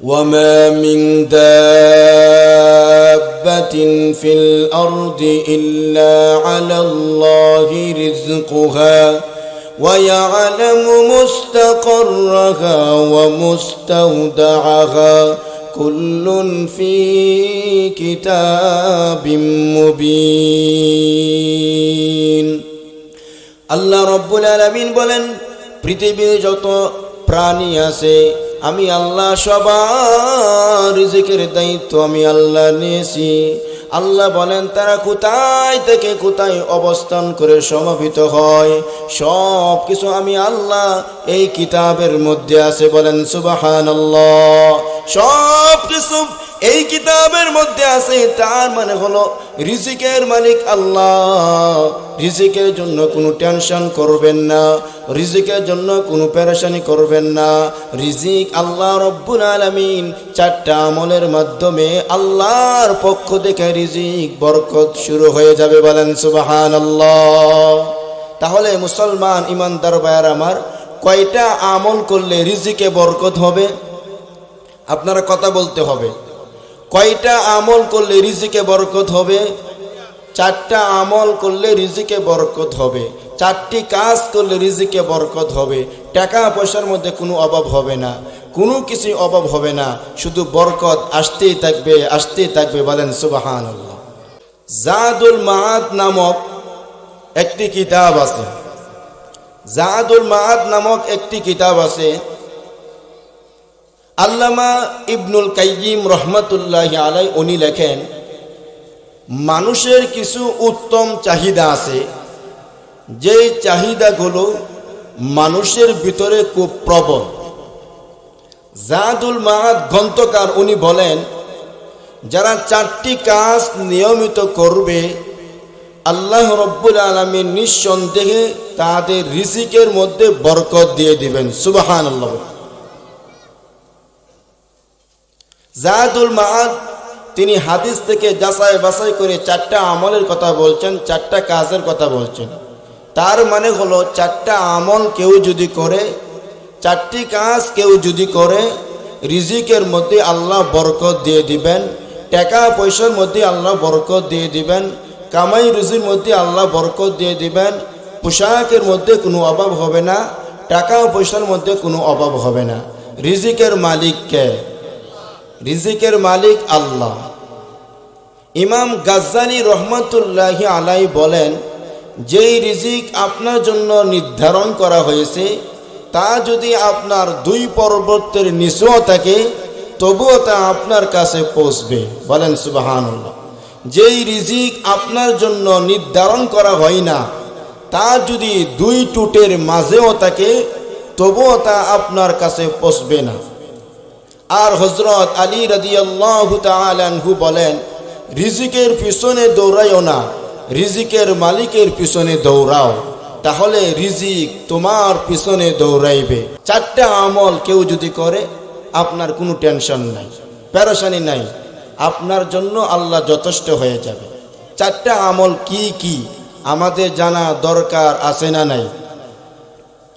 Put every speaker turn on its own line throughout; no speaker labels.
وما من دابة في الأرض إلا على الله رزقها ويعلم مستقرها ومستودعها كل في كتاب مبين আল্লাহ রব্বুল আলমিন বলেন পৃথিবীর যত প্রাণী আছে আমি আল্লাহ সবার রিজিকের দায়িত্ব, আমি আল্লাহ নিয়েছি। আল্লাহ বলেন, তারা কোথায় থেকে কোথায় অবস্থান করে সমাপিত হয়? সব কিছু আমি আল্লাহ এই কিতাবের মধ্যে আছে। বলেন সুবাহান সব কিছু এই কিতাবের মধ্যে আছে, তার মানে হলো রিজিকের মালিক আল্লাহ। রিজিকের জন্য কোনো টেনশন করবেন না, রিজিকের জন্য কোনো পেরেশানি করবেন না। রিজিক আল্লাহ রব্বুল আলমিন চারটা আমলের মাধ্যমে আল্লাহর পক্ষ থেকে রিজিক, বরকত শুরু হয়ে যাবে বলেন সুবাহান আল্লাহ তাহলে মুসলমান ইমানদার ভাইয়ার আমার, কয়টা আমল করলে রিজিকে বরকত হবে? আপনারা কথা বলতে হবে। কয়টা আমল করলে রিজিকে বরকত হবে? চারটা আমল করলে রিজিকে বরকত হবে। চারটি কাজ করলে রিজিকে বরকত হবে। টাকা পয়সার মধ্যে কোনো অভাব হবে না। কোনো কিছুই অভাব হবে না। শুধু বরকত, আসতেই থাকবে আসতেই থাকবে বলেন সুবাহান জাদুল মাহাদ নামক একটি কিতাব আছে। জাদুল মাহাদ নামক একটি কিতাব আছে। আল্লামা ইবনুল কাইজিম রহমতুল্লাহ আলাই উনি লেখেন, মানুষের কিছু উত্তম চাহিদা আছে। যেই চাহিদাগুলো মানুষের ভিতরে খুব প্রবল। জাদুল মাহাদ গ্রন্থকার উনি বলেন, যারা চারটি কাজ নিয়মিত করবে, আল্লাহ রব্বুল আলমী নিঃসন্দেহে তাদের রিজিকের মধ্যে বরকত দিয়ে দিবেন। সুবাহান আল্লাহ জাহাদুল মাহাদ তিনি হাদিস থেকে যাচাই বাছাই করে চারটা আমলের কথা বলছেন, চারটা কাজের কথা বলছেন। তার মানে হলো চারটা আমল কেউ যদি করে, চারটি কাজ কেউ যদি করে, রিজিকের মধ্যে আল্লাহ বরকত দিয়ে দিবেন, টাকা পয়সার মধ্যে আল্লাহ বরকত দিয়ে দিবেন, কামাই রুজির মধ্যে আল্লাহ বরকত দিয়ে দিবেন, পোশাকের মধ্যে কোনো অভাব হবে না, টাকা পয়সার মধ্যে কোনো অভাব হবে না। রিজিকের মালিককে রিজিকের মালিক আল্লাহ। ইমাম গাজ্জানি রহমতুল্লাহি আলাই বলেন, যেই রিজিক আপনার জন্য নির্ধারণ করা হয়েছে, তা যদি আপনার দুই পর্বতের নিচেও থাকে, তবুও তা আপনার কাছে পৌঁছবে। বলেন সুবাহানুল্লাহ। যেই রিজিক আপনার জন্য নির্ধারণ করা হয় না, তা যদি দুই টুটের মাঝেও থাকে, তবুও তা আপনার কাছে পৌঁছবে না। আর হজরত আলী রাদিয়াল্লাহু তাআলাহু বলেন, রিজিকের পিছনে দৌড়াইও না, রিজিকের মালিকের পিছনে দৌড়াও। তাহলে রিজিক তোমার পিছনে দৌড়াইবে। চারটা আমল কেউ যদি করে, আপনার কোনো টেনশন নাই প্যারাসানি নাই। আপনার জন্য আল্লাহ যথেষ্ট হয়ে যাবে। চারটা আমল কি কি, আমাদের জানা দরকার আছে না নাই?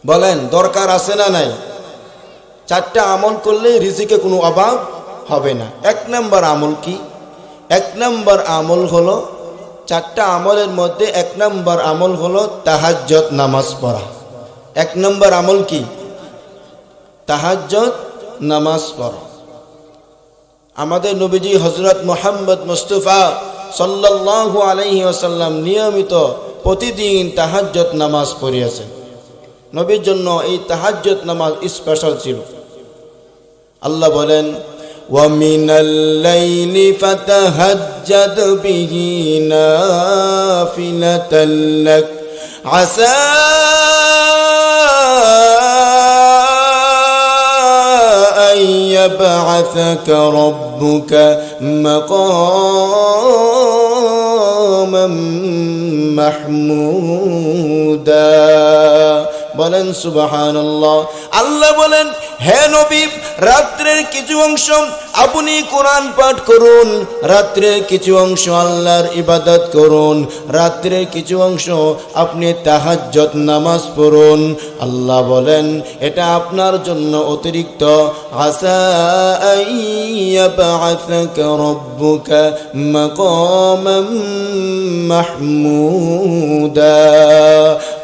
বলেন, দরকার আছে না নাই? চারটা আমল করলে রিজিকে কোনো অভাব হবে না। এক নম্বর আমল কি? এক নম্বর আমল হলো চারটা আমলের মধ্যে এক নম্বর আমল হলো তাহাজ্জত নামাজ পড়া। এক নম্বর আমল কি? তাহাজ্জত নামাজ পড়া। আমাদের নবীজি হজরত মোহাম্মদ মুস্তফা সাল্লাল্লাহু আলাইহি ওয়াসাল্লাম নিয়মিত প্রতিদিন তাহাজ্জত নামাজ পড়িয়েছেন। নবীর জন্য এই তাহাজ্জত নামাজ স্পেশাল ছিল। আল্লাহ বলেন ومن الليل فتهجد به نافلة لك عسى أن يبعثك ربك مقاما محمودا বলেন সুবাহান আল্লাহ বলেন হে নবী রাত্রের কিছু অংশ আপনি কোরআন পাঠ করুন, রাত্রের কিছু অংশ আল্লাহর ইবাদত করুন, রাত্রের কিছু অংশ আপনি তাহাজ্জত নামাজ পড়ুন। আল্লাহ বলেন, এটা আপনার জন্য অতিরিক্ত।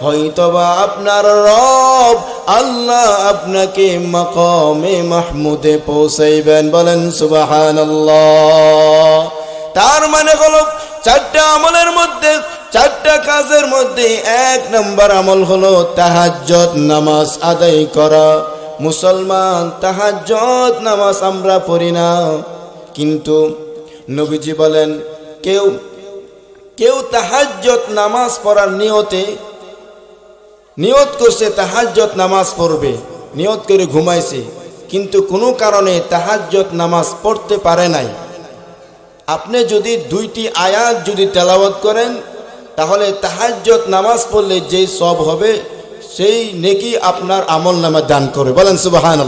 হয়তোবা আপনার রব আল্লাহ আপনাকে মাকামে মাহমুদে পৌঁছাইবেন, বলেন, সুবহানাল্লাহ। তার মানে হলো, চারটা আমলের মধ্যে, চারটা কাজের মধ্যে এক নম্বর আমল হলো তাহাজ্জত নামাজ আদায় করা। মুসলমান তাহাজ্জত নামাজ আমরা পড়ি না। কিন্তু নবীজি বলেন, কেউ কেউ তাহাজ্জত নামাজ পড়ার নিয়তে, নিয়ত করছে তাহাজ্জত নামাজ পড়বে, নিয়ত করে ঘুমাইছে। কিন্তু কোনো কারণে তাহাজ্জত নামাজ পড়তে পারে নাই। আপনি যদি দুইটি আয়াত যদি তেলাওয়াত করেন, তাহলে তাহাজ্জত নামাজ পড়লে যেই সব হবে, সেই নেকি আপনার আমল নামা দান করে বলেন সুবাহান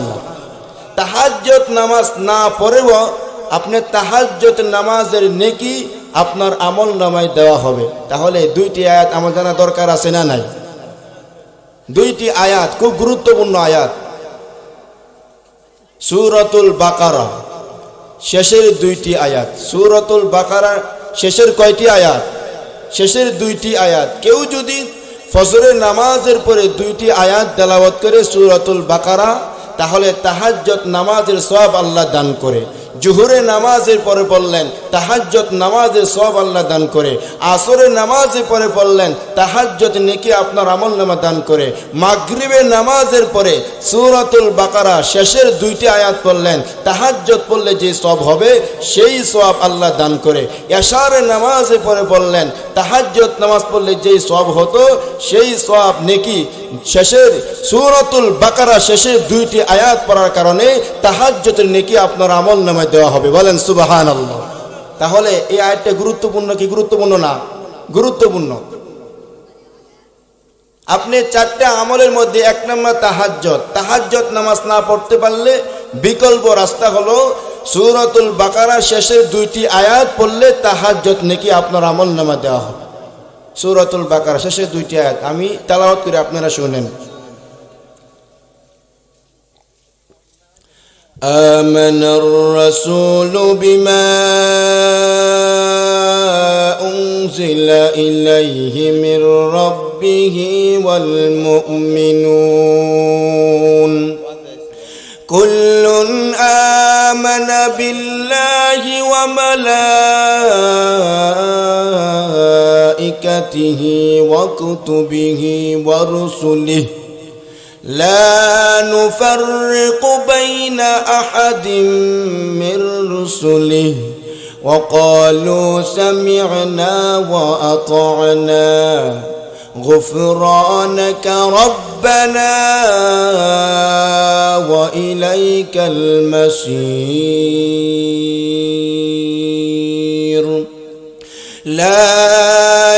তাহাজ্জত নামাজ না পড়েও আপনি তাহাজ্জত নামাজের নেকি আপনার আমল নামায় দেওয়া হবে। তাহলে দুইটি আয়াত আমার জানা দরকার আছে না নাই? দুইটি আয়াত, খুব গুরুত্বপূর্ণ আয়াত। সুরতুল বাকারা, শেষের দুইটি আয়াত। সুরতুল বাকারা, শেষের কয়টি আয়াত? শেষের দুইটি আয়াত। কেউ যদি ফজরের নামাজের পরে দুইটি আয়াত দেলাবত করে সুরতুল বাকারা, তাহলে তাহাজ্জত নামাজের সব আল্লাহ দান করে। জুহুরে নামাজের পরে পড়লেন তাহাজ্জত নামাজের সব আল্লাহ দান করে। আসরে নামাজের পরে পড়লেন তাহাজ্জত নেকি আপনার আমল নামা দান করে। মাগরিবের নামাজের পরে সুরাতুল বাকারা শেষের দুইটি আয়াত পড়লেন তাহাজ্জত পড়লে যে সব হবে, সেই সব আল্লাহ দান করে। এশারে নামাজে পরে পড়লেন তাহাজ্জত নামাজ পড়লে যেই সব হতো, সেই সব নেকি শেষের সুরতুল বাকারা শেষের দুইটি আয়াত পড়ার কারণে তাহাজ্জতের নেকি আপনার আমল নামায় দেওয়া হবে। বলেন সুবাহান আল্লাহ তাহলে এই আয়াতটা গুরুত্বপূর্ণ কি গুরুত্বপূর্ণ না? গুরুত্বপূর্ণ। আপনি চারটে আমলের মধ্যে এক নম্বর তাহাজ্জত তাহাজ্জত নামাজ না পড়তে পারলে বিকল্প রাস্তা হলো সুরতুল বাকারা শেষের দুইটি আয়াত পড়লে তাহাজ্জত নাকি আপনার আমল নামা দেওয়া হবে। সুরতুল বাকারা শেষের দুইটি আয়াত আমি তালাওয়াত করে আপনারা শুনেন آمن الرسول بما أنزل إليه من ربه والمؤمنون كل آمن بالله وملائكته وكتبه ورسله لا نفرق بين أحد من رسله وقالوا سمعنا وأطعنا غفرانك ربنا وإليك المصير لا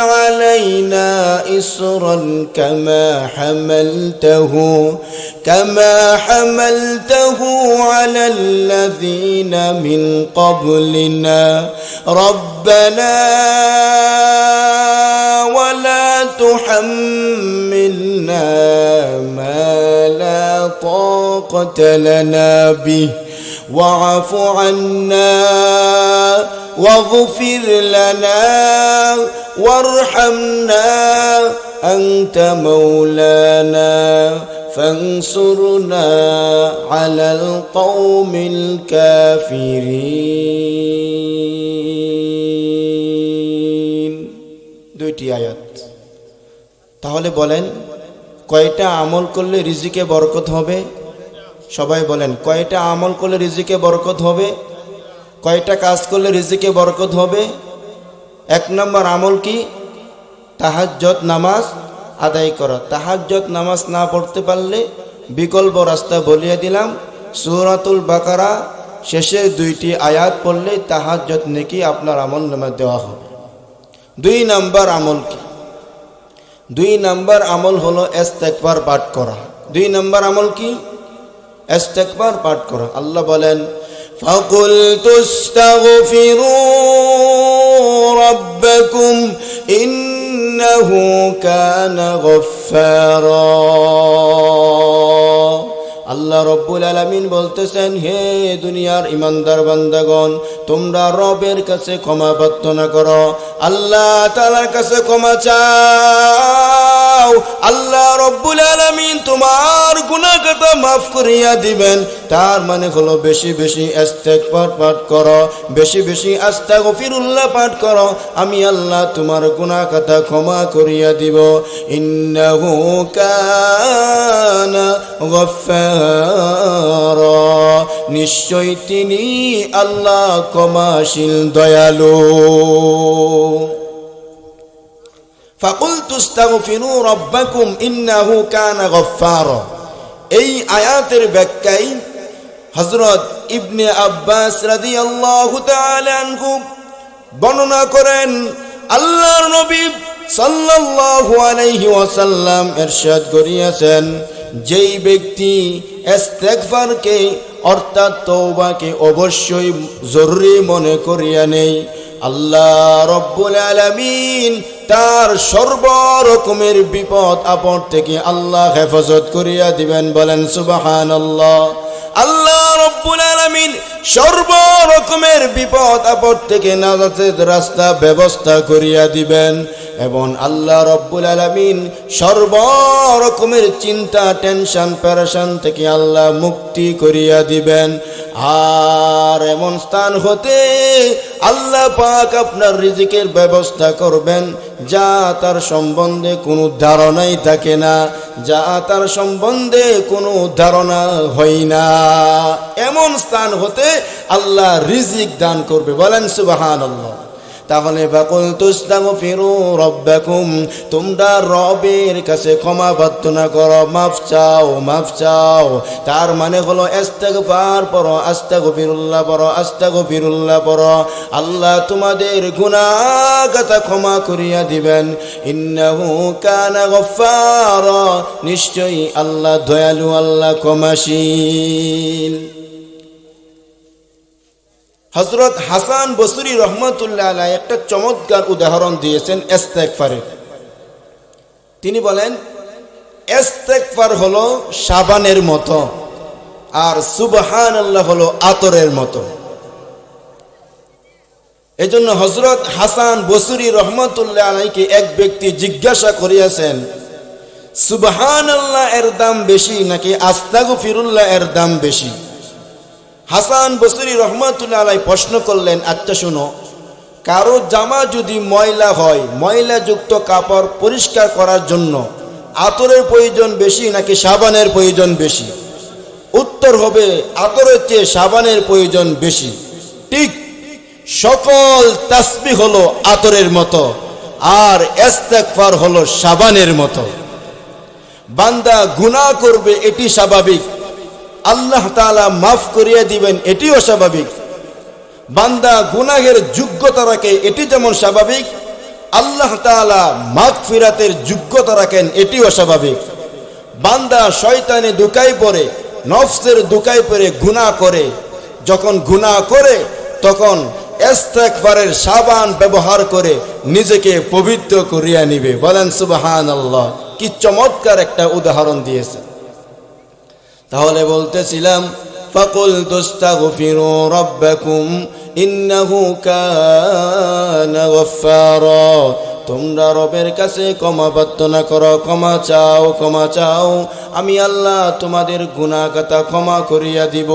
علينا إصرا كما حملته كما حملته على الذين من قبلنا. ربنا ولا تحملنا ما لا طاقة لنا به. واعف عنا واغفر لنا وارحمنا أنت مولانا فانصرنا على القوم الكافرين দুইটি আয়াত তাহলে বলেন কয়টা আমল করলে রিজিকে বরকত হবে সবাই বলেন কয়টা আমল করলে রিজিকে বরকত হবে কয়টা কাজ করলে রিজিকে বরকত হবে এক নম্বর আমল কি? তাহাজ্জত নামাজ আদায় করা। তাহাজ্জত নামাজ না পড়তে পারলে বিকল্প রাস্তা বলিয়ে দিলাম। সুরাতুল বাকারা শেষের দুইটি আয়াত পড়লে তাহাজ্জত নেকি আপনার আমল নামাজ দেওয়া হবে। দুই নাম্বার আমল কি? দুই নাম্বার আমল হলো এস্তেকবার পাঠ করা। দুই নাম্বার আমল কি? এস্তেকবার পাঠ করা। আল্লাহ বলেন ফাকুল তুস্তাগফিরু ربكم إنه كان غفارا. আল্লাহ রব্বুল আলমিন বলতেছেন, হে দুনিয়ার ইমানদার বান্দাগণ, তোমরা রবের কাছে ক্ষমা প্রার্থনা করো। আল্লাহ তালার কাছে ক্ষমা চাও। আল্লাহ রব্বুল আলমিন তোমার গুণাগাতা মাফ করিয়া দিবেন। তার মানে হলো বেশি বেশি ইস্তেগফার পাঠ করো, বেশি বেশি আস্তাগফিরুল্লাহ পাঠ করো। আমি আল্লাহ তোমার গুণা কথা ক্ষমা করিয়া দিব। ইন্নাহু কানা গফফারা। নিশ্চয় তিনি আল্লাহ ক্ষমাশীল, দয়ালু। ফাকুল তুস্তাগফিরু রব্বাকুম ইন্নাহু কানা গফফার। এই আয়াতের ব্যাখ্যায় হযরত ইবনে আব্বাস রাদিয়াল্লাহু তাআলা আনহু বর্ণনা করেন, আল্লাহর নবী সাল্লাল্লাহু আলাইহি ওয়াসাল্লাম ইরশাদ করিয়াছেন যেই ব্যক্তি এস্তেকফারকে অর্থাৎ তৌবাকে অবশ্যই জরুরি মনে করিয়া নেই। আল্লাহ রব্বুল আলমিন তার সর্ব রকমের বিপদ আপদ থেকে আল্লাহ হেফাজত করিয়া দিবেন বলেন, সুবহানাল্লাহ। আল্লাহ রব্বুল আলামিন সর্ব রকমের বিপদ আপদ থেকে নাজাতের রাস্তা ব্যবস্থা করিয়া দিবেন এবং আল্লাহ রব্বুল আলামিন সর্ব রকমের চিন্তা, টেনশন প্যারেশান থেকে আল্লাহ মুক্তি করিয়া দিবেন। আর এমন স্থান হতে আল্লাহ পাক আপনার রিজিকের ব্যবস্থা করবেন, যা তার সম্বন্ধে কোনো ধারণাই থাকে না, যা তার সম্বন্ধে কোনো ধারণা হয় না। এমন স্থান হতে আল্লাহ রিজিক দান করবে। বলেন সুবাহান আল্লাহ তাহলে বাকুল তুস্তাগ ফিরু রব্বাকুম, তোমরা রবের কাছে ক্ষমা প্রার্থনা করো, মাফ চাও মাফ চাও। তার মানে হলো, ইস্তেগফার পড়ো, আস্তাগফিরুল্লাহ পড়ো আস্তাগফিরুল্লাহ পড়ো। আল্লাহ তোমাদের গুনাহগাতা ক্ষমা করিয়া দিবেন। ইন্নাহু কানা গফফারা। নিশ্চয়ই আল্লাহ দয়ালু, আল্লাহ ক্ষমাশীল। হজরত হাসান বসুরি রহমতুল্লাহ আলাই একটা চমৎকার উদাহরণ দিয়েছেন এস্তেকফারের তিনি বলেন এস্তেকফার হলো সাবানের মতো আর সুবহান আল্লাহ হলো আতরের মতো। এজন্য হজরত হাসান বসুরি রহমতুল্লাহ আলাইকে এক ব্যক্তি জিজ্ঞাসা করিয়াছেন সুবহান আল্লাহ এর দাম বেশি নাকি আস্তাগু ফিরুল্লাহ এর দাম বেশি? হাসান বসরি রহমাতুল্লাহ আলাই প্রশ্ন করলেন আচ্ছা শুনো, কারও জামা যদি ময়লা হয়, ময়লাযুক্ত কাপড় পরিষ্কার করার জন্য আতরের প্রয়োজন বেশি নাকি সাবানের প্রয়োজন বেশি? উত্তর হবে, আতরের চেয়ে সাবানের প্রয়োজন বেশি। ঠিক সকল তাসবি হলো আতরের মতো, আর এস্তেকফার হলো সাবানের মতো। বান্দা গুনাহ করবে, এটি স্বাভাবিক। আল্লাহ তালা মাফ করিয়া দিবেন, এটিও স্বাভাবিক। বান্দা গুনাহের যোগ্যতা রাখে, এটি যেমন স্বাভাবিক। আল্লাহ তালা মাফ ফিরাতের যোগ্যতা রাখেন, এটিও স্বাভাবিক। বান্দা শয়তানে দুকাই পড়ে, নফসের দুকাই পড়ে, গুনাহ করে। যখন গুনাহ করে, তখন এস্তেকবারের সাবান ব্যবহার করে নিজেকে পবিত্র করিয়া নিবে। বলেন সুবাহান আল্লাহ কি চমৎকার একটা উদাহরণ দিয়েছে তাহলে বলতেছিলাম, ফাকুল তুস্তাগফিরু রাব্বাকুম, ইন্নাহু কানা তোমরা রবের কাছে ক্ষমা প্রার্থনা করো, ক্ষমা চাও ক্ষমা চাও, আমি আল্লাহ তোমাদের গুনাহগাতা ক্ষমা করিয়া দিব।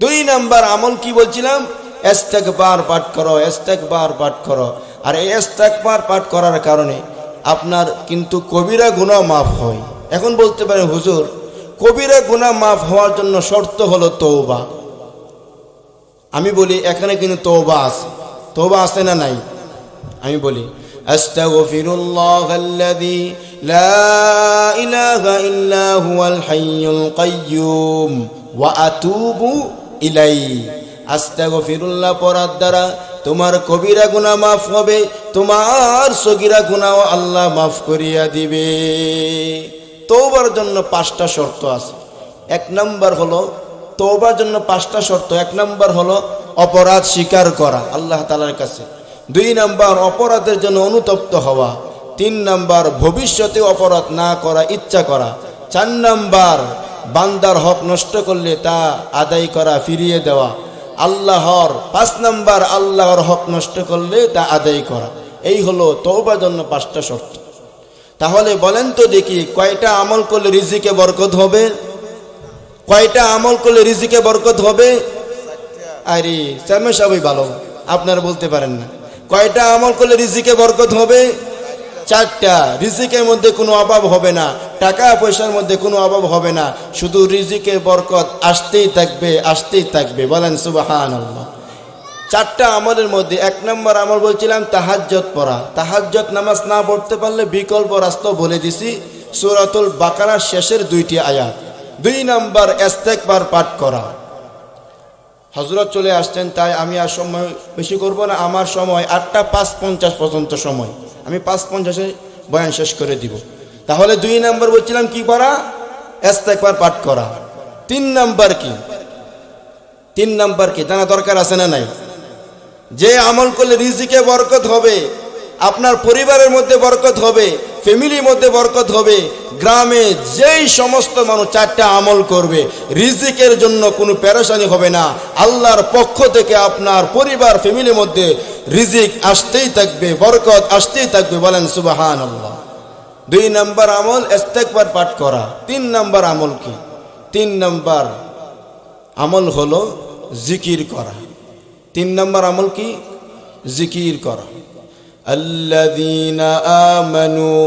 দুই নাম্বার আমল কি বলছিলাম? এস্তেকবার পাঠ করো এস্তেকবার পাঠ করো। আর এই এস্তেকবার পাঠ করার কারণে আপনার কিন্তু কবিরা গুণা মাফ হয়। এখন বলতে পারেন হুজুর কবিরা গুণা মাফ হওয়ার জন্য শর্ত হলো তৌবা আমি বলি এখানে কিন্তু তৌবা আছে তৌবা আছে না নাই আমি বলি أستغفر الله الذي لا إله إلا هو الحي القيوم وأتوب إليه আস্তাগফিরুল্লাহ পড়ার দ্বারা তোমার কবিরা গুনাহ মাফ হবে তোমার সগিরা গুনাহ আল্লাহ মাফ করিয়া দিবে তৌবার জন্য পাঁচটা শর্ত আছে। এক নম্বর হলো তৌবার জন্য পাঁচটা শর্ত। এক নম্বর হলো, অপরাধ স্বীকার করা আল্লাহ তালার কাছে। দুই নাম্বার, অপরাধের জন্য অনুতপ্ত হওয়া। তিন নাম্বার, ভবিষ্যতে অপরাধ না করা, ইচ্ছা করা। চার নাম্বার, বান্দার হক নষ্ট করলে তা আদায় করা, ফিরিয়ে দেওয়া। আল্লাহর, পাঁচ নাম্বার, আল্লাহর হক নষ্ট করলে তা আদায় করা। এই হলো তৌবার জন্য পাঁচটা শর্ত। তাহলে বলেন তো দেখি কয়টা আমল করলে রিজিকে বরকত হবে? কয়টা আমল করলে রিজিকে বরকত হবে? আরে, স্যামে সবই ভালো, আপনারা বলতে পারেন না। কয়টা আমল করলে রিজিকে বরকত হবে? চারটা। রিজিকের মধ্যে কোনো অভাব হবে না, টাকা পয়সার মধ্যে কোনো অভাব হবে না। শুধু রিজিকে বরকত আসতেই থাকবে আসতেই থাকবে, বলেন সুবাহান চারটা আমলের মধ্যে এক নম্বর আমল বলছিলাম তাহাজ্জত পড়া। তাহাজ্জত নামাজ না পড়তে পারলে বিকল্প রাস্তা বলে দিছি, সুরাতুল বাকারার শেষের দুইটি আয়াত। দুই নম্বর এস্তেকবার পাঠ করা। হজরত চলে আসছেন, তাই আমি আর সময় বেশি করব না, আমার সময় আটটা পাঁচ পঞ্চাশ পর্যন্ত সময়। আমি পাঁচ পঞ্চাশে বয়ান শেষ করে দিব। তাহলে দুই নম্বর বলছিলাম কি করা এস্তেকবার পাঠ করা। তিন নাম্বার কি? তিন নাম্বার কি? জানা দরকার আছে না নাই? যে আমল করলে রিজিকে বরকত হবে, আপনার পরিবারের মধ্যে বরকত হবে ফ্যামিলির মধ্যে বরকত হবে, গ্রামে যেই সমস্ত মানুষ চারটা আমল করবে, রিজিকের জন্য কোনো প্যারেশানি হবে না। আল্লাহর পক্ষ থেকে আপনার পরিবার ফ্যামিলির মধ্যে রিজিক আসতেই থাকবে, বরকত আসতেই থাকবে বলেন সুবাহান আল্লাহ দুই নাম্বার আমল ইস্তেকবার পাঠ করা। তিন নাম্বার আমল কি? তিন নাম্বার আমল হলো জিকির করা। তিন নম্বর আমল কি জিকির করা الذين آمنوا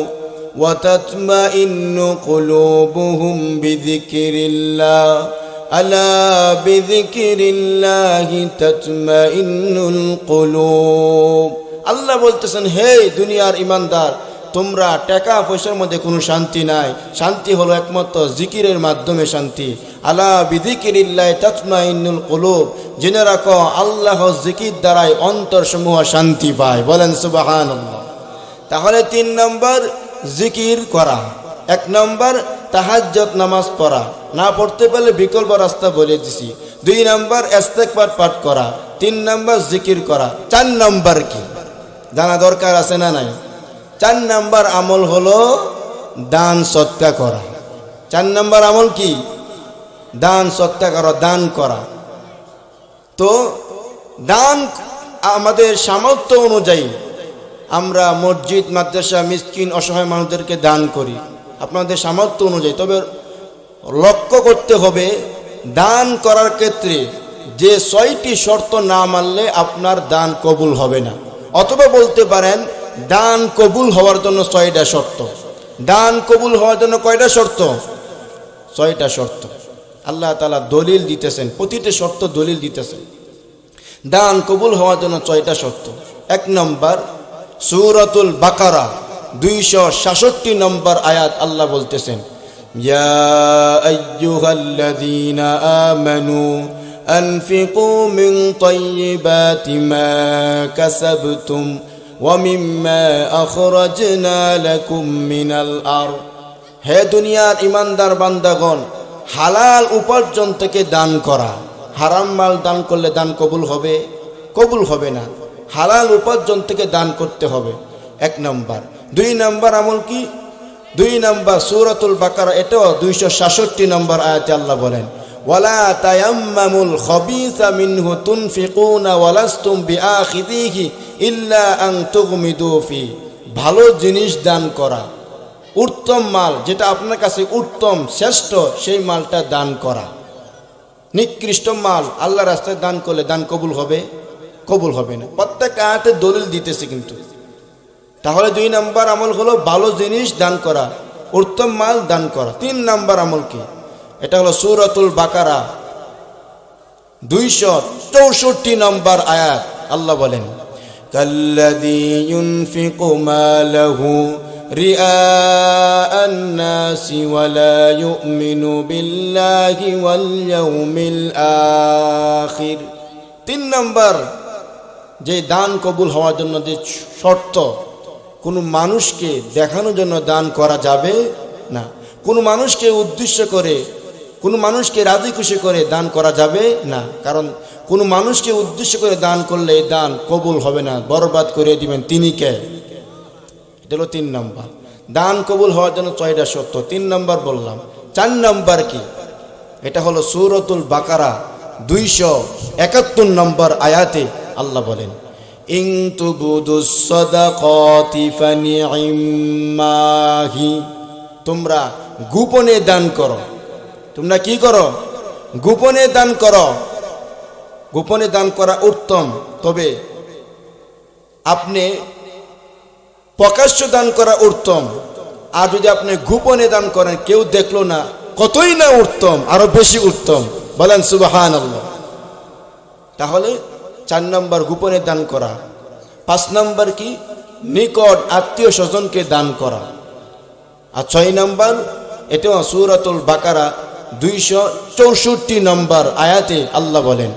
وتطمئن قلوبهم بذكر الله ألا بذكر الله تطمئن القلوب আল্লাহ বলতেছেন হে দুনিয়ার ইমানদার তোমরা টাকা পয়সার মধ্যে কোনো শান্তি নাই। শান্তি হলো একমাত্র জিকিরের মাধ্যমে শান্তি। আলা বিদিকিরিল্লাহ তাতমা ইন্নুল কুলুব। জেনে রাখো, আল্লাহ জিকির দ্বারাই অন্তরসমূহ শান্তি পায়। বলেন সুবাহান তাহলে তিন নম্বর, জিকির করা। এক নম্বর তাহাজ্জত নামাজ পড়া। না পড়তে পারলে বিকল্প রাস্তা বলে দিছি। দুই নম্বর এস্তেকবার পাঠ করা। তিন নম্বর, জিকির করা। চার নম্বর কি? জানা দরকার আছে না নাই? চার নাম্বার আমল হলো দান সৎকা করা। চার নাম্বার আমল কি? দান সৎকা করা, দান করা। তো দান আমাদের সামর্থ্য অনুযায়ী আমরা মসজিদ, মাদ্রাসা, মিসকিন, অসহায় মানুষদেরকে দান করি। আপনাদের সামর্থ্য অনুযায়ী। তবে লক্ষ্য করতে হবে, দান করার ক্ষেত্রে যে ছয়টি শর্ত না মানলে আপনার দান কবুল হবে না। অথবা বলতে পারেন দান কবুল হওয়ার জন্য ছয়টা শর্ত দান কবুল হওয়ার জন্য কয়টা শর্ত ছয়টা শর্ত আল্লাহ তালা দলিল দিতেছেন প্রতিটি শর্ত দলিল দিতেছেন দান কবুল হওয়ার জন্য ছয়টা শর্ত এক নম্বর সুরতুল বাকারা দুইশো সাতষট্টি নম্বর আয়াত আল্লাহ বলতেছেন ইয়া আইয়ুহাল্লাযীনা আমানু أنفقوا من طيبات ما كسبتم ومما أخرجنا لكم من الأرض হে দুনিয়ার ইমানদার বান্দাগণ হালাল উপার্জন থেকে দান করা হারাম মাল দান করলে দান কবুল হবে কবুল হবে না হালাল উপার্জন থেকে দান করতে হবে এক নম্বর দুই নম্বর আমল কি দুই নম্বর সূরাতুল বাকারা এটাও দুইশো সাতষট্টি নম্বর আয়াতে আল্লাহ বলেন ওয়ালা তায়াম্মামুল খবিসা মিনহু তুনফিকুনা ওয়ালাস্তুম বিআখিদিহি ইল্লা আন তুগমিদু ভালো জিনিস দান করা। উত্তম মাল, যেটা আপনার কাছে উত্তম, শ্রেষ্ঠ, সেই মালটা দান করা। নিকৃষ্ট মাল, আল্লাহ রাস্তায় দান করলে দান কবুল হবে? কবুল হবে না। প্রত্যেক আয়াতে দলিল দিতেছে কিন্তু। তাহলে দুই নাম্বার আমল হলো ভালো জিনিস দান করা, উত্তম মাল দান করা। তিন নাম্বার আমল কি? এটা হলো সুরতুল বাকারা দুইশো চৌষট্টি নম্বর আয়াত আল্লাহ বলেন কাল্লাদি ইউনফিকু মালাহু رئاء الناس ولا يؤمن بالله واليوم الآخر তিন নম্বর যে দান কবুল হওয়ার জন্য যে শর্ত কোনো মানুষকে দেখানোর জন্য দান করা যাবে না কোনো মানুষকে উদ্দেশ্য করে কোনো মানুষকে রাজি খুশি করে দান করা যাবে না। কারণ কোনো মানুষকে উদ্দেশ্য করে দান করলে এই দান কবুল হবে না। বরবাদ করে দিবেন তিনি কে? এটা হলো তিন নম্বর। দান কবুল হওয়ার জন্য ছয়টা সত্য তিন নম্বর বললাম, চার নম্বর কি? এটা হলো সুরতুল বাকারা, দুইশো একাত্তর নম্বর আয়াতে আল্লাহ বলেন তোমরা গোপনে দান করো। তোমরা কি করো? গোপনে দান করো। গোপনে দান করা উত্তম। তবে আপনি প্রকাশ্য দান করা উত্তম। আর যদি আপনি গোপনে দান করেন, কেউ দেখল না, কতই না উত্তম, আরও বেশি উত্তম। বলেন সুবাহান তাহলে চার নম্বর, গোপনে দান করা। পাঁচ নম্বর কি? নিকট আত্মীয় স্বজনকে দান করা। আর ছয় নম্বর, এটাও সুরাতুল বাকারা দুইশো চৌষট্টি নম্বর আয়াতে আল্লাহ বলেন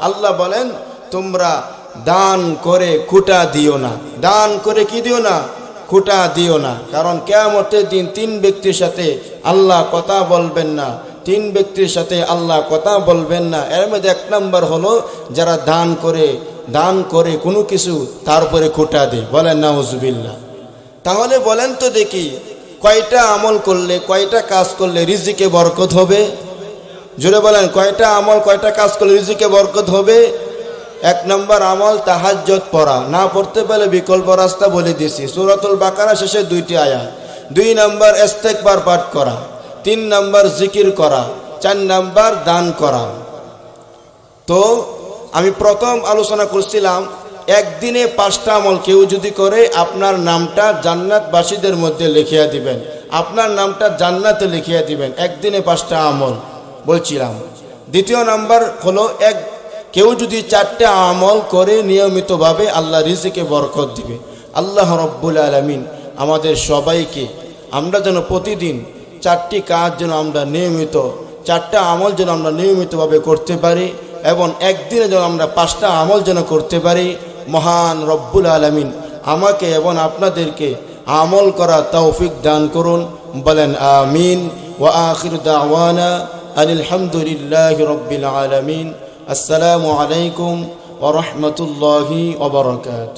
আল্লাহ বলেন, তোমরা দান করে খুঁটা দিও না। দান করে কি দিও না? খুঁটা দিও না। কারণ কেয়ামতের দিন তিন ব্যক্তির সাথে আল্লাহ কথা বলবেন না। তিন ব্যক্তির সাথে আল্লাহ কথা বলবেন না। এর মধ্যে এক নম্বর হলো, যারা দান করে দান করে কোনো কিছু তারপরে খুঁটা দেয়। বলেন না উজবিল্লা তাহলে বলেন তো দেখি, কয়টা আমল করলে, কয়টা কাজ করলে রিজিকে বরকত হবে? জুড়ে বলেন, কয়টা আমল, কয়টা কাজ করলে রিজিকে বরকত হবে? এক নম্বর আমল তাহাজ্জত পড়া। না পড়তে পারলে বিকল্প রাস্তা বলে দিছি সুরাতুল বাকারা শেষে দুইটি আয়া দুই নম্বর ইস্তেকবার পাঠ করা। তিন নম্বর জিকির করা, চার নাম্বার দান করা। তো আমি প্রথম আলোচনা করছিলাম, একদিনে পাঁচটা আমল কেউ যদি করে, আপনার নামটা জান্নাতবাসীদের মধ্যে লিখিয়া দিবেন। আপনার নামটা জান্নাতে লিখিয়া দিবেন, একদিনে পাঁচটা আমল বলছিলাম। দ্বিতীয় নাম্বার হলো, এক, কেউ যদি চারটে আমল করে, নিয়মিতভাবে আল্লাহ রিজিকে বরকত দিবে। আল্লাহ রব্বুল আলমিন আমাদের সবাইকে, আমরা যেন প্রতিদিন চারটি কাজ যেন আমরা নিয়মিত, চারটা আমল যেন আমরা নিয়মিতভাবে করতে পারি এবং একদিনে যেন আমরা পাঁচটা আমল যেন করতে পারি, মহান রব্বুল আলমিন আমাকে এবং আপনাদেরকে আমল করা তৌফিক দান করুন, বলেন আমিন। ও আখির দাওয়ানা আলহামদুলিল্লাহ রব্বিল আলমিন। আসসালামু আলাইকুম ওরহমতুল্লাহি ওবরকাত